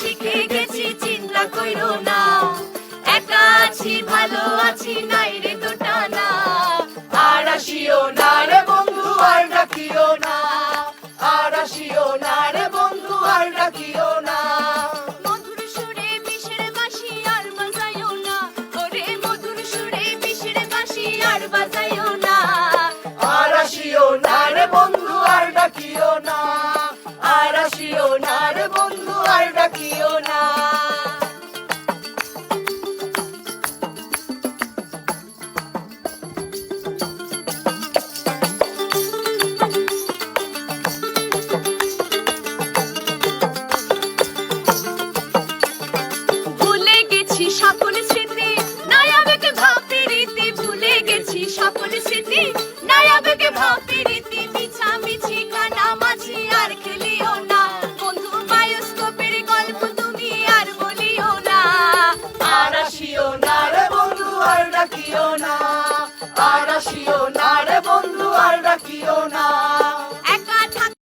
শিখে গেছি, চিন্তা কইরো না। একা আছি, ভালো আছি, নাই রে দুটা না আর আসিও না রে বন্ধু, আর ডাকিও না। আর আসিও না রে বন্ধু, আর ডাকিও আসিও না রে বন্ধু, আর ডাকিও না। সকল স্মৃতি নায়াবেকে ভাবতে রীতি, ভুলে গেছি সকল স্মৃতি। আসিও না আর আসিও না রে